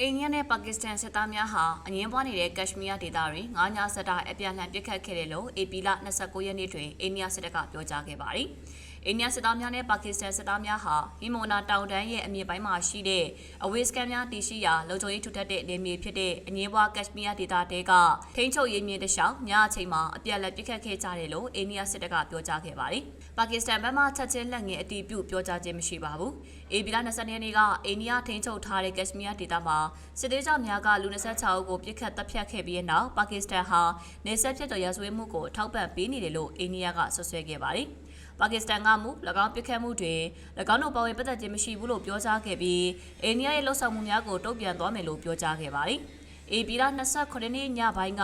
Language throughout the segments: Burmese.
အိန္ဒိယနဲ့ပါကစ္စတန်စစ်သားများဟာအငင်းပွားနေတဲ့ကက်ရှမီးယားဒေသတွင်ငါးညစတာအပြန်အလှန်ပစ်ခတ်ခဲ့တယ်လို့ AP လ29ရက်နေ့တွင်အိန္ဒိယစစ်တပ်ကပြောကြားခဲ့ပါတယ်။ အိန္ဒိယစစ်သားများနဲ့ပါကစ္စတန်စစ်သားများဟာဟီမိုနာတောင်တန်းရဲ့အမြင့်ပိုင်းမှာရှိတဲ့အဝေးစကန်များတည်ရှိရာလုံခြုံရေးထူထပ်တဲ့နေမြေဖြစ်တဲ့အငင်းပွားကက်ရှမီးယားဒေသတဲကထိန်းချုပ်ရေးမြေတစ်လျှောက်ညအချိန်မှာအပြန်အလှန်ပစ်ခတ်ခဲ့ကြတယ်လို့အိန္ဒိယစစ်တပ်ကပြောကြားခဲ့ပါတယ်။ပါကစ္စတန်ဘက်မှချက်ချင်းလက်ငင်းအတီးပြုပြောကြားခြင်းမရှိပါဘူး။ AP လ20ရက်နေ့ကအိန္ဒိယထိန်းချုပ်ထားတဲ့ကက်ရှမီးယားဒေသမှာစစ်သေးကြောင့်များကလူ26ဦးကိုပြစ်ခတ်တပ်ဖြတ်ခဲ့ပြီးတဲ့နောက်ပါကစ္စတန်ဟာနေဆက်ဖြစ်တော်ရဆွေးမှုကိုထောက်ပံ့ပေးနေတယ်လို့အိန္ဒိယကဆွဆွဲခဲ့ပါတယ်။ ပါကစ္စတန်ကမူ၎င်းပြစ်ခတ်မှုတွင်၎င်းတို့ပါဝင်ပတ်သက်ခြင်းမရှိဘူးလို့ပြောကြားခဲ့ပြီးအိန္ဒိယရဲ့လှုပ်ဆောင်မှုများကိုတုံ့ပြန်သွားမယ်လို့ပြောကြားခဲ့ပါတယ်။ AP လ29ရက်နေ့ညပိုင်းက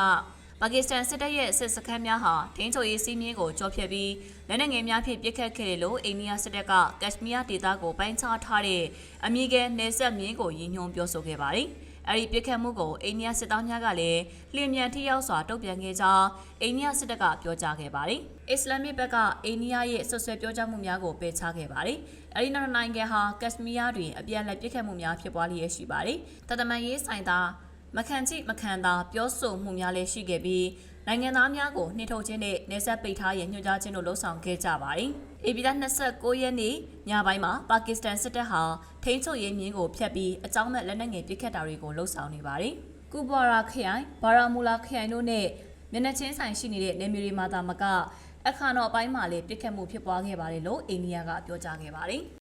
ပါကစ္စတန်စစ်တပ်ရဲ့စစ်စခန်းများဟာထိန်းချုပ်ရေးစီးမြင်းကိုကြော်ဖြတ်ပြီးလက်နက်ငယ်များဖြင့်ပစ်ခတ်ခဲ့တယ်လို့အိန္ဒိယစစ်တပ်ကကက်ရှမီးယားဒေသကိုပိုင်းခြားထားတဲ့အမည်ကဲနေဆက်မြင်းကိုရည်ညွှန်းပြောဆိုခဲ့ပါတယ်။ အဲဒီပြစ်ခတ်မှုကိုအိန္ဒိယစစ်သားများကလည်းလျင်မြန်ထိရောက်စွာတုံ့ပြန်ခဲ့ကြောင်းအိန္ဒိယစစ်တပ်ကပြောကြားခဲ့ပါတယ်။အစ္စလာမစ်ဘက်ကအိန္ဒိယရဲ့ဆွဆွဲပြောကြားမှုများကိုပယ်ချခဲ့ပါတယ်။အဲဒီနောက်နိုင်ငံဟာကက်ရှမီးယားတွင်အပြန်အလှန်ပြစ်ခတ်မှုများဖြစ်ပွားလျက်ရှိပါတယ်။တသမန်ရေးဆိုင်သားမခံချိမခံသာပြောဆိုမှုများလည်းရှိခဲ့ပြီး နိုင်ငံသားများကိုနှိထုတ်ခြင်းနဲ့နေဆက်ပိတ်ထားရညွှန်ကြားခြင်းတို့လှုံ့ဆော်ခဲ့ကြပါတယ်။အေဗီလာ29ရက်နေ့ညပိုင်းမှာပါကစ္စတန်စစ်တပ်ဟာထိန်းချုပ်ရေးမြင်းကိုဖျက်ပြီးအကြောင်းမဲ့လက်နက်ငယ်ပစ်ခတ်တာတွေကိုလှုံ့ဆော်နေပါတယ်။ကူဘာရာခရိုင်ဘာရာမူလာခရိုင်တို့နဲ့မျက်နှာချင်းဆိုင်ရှိနေတဲ့နေမျိုးတွေမှာသာမကအခါတော့အပိုင်းမှာလည်းပစ်ခတ်မှုဖြစ်ပွားခဲ့ပါတယ်လို့အိန္ဒိယကပြောကြားခဲ့ပါတယ်။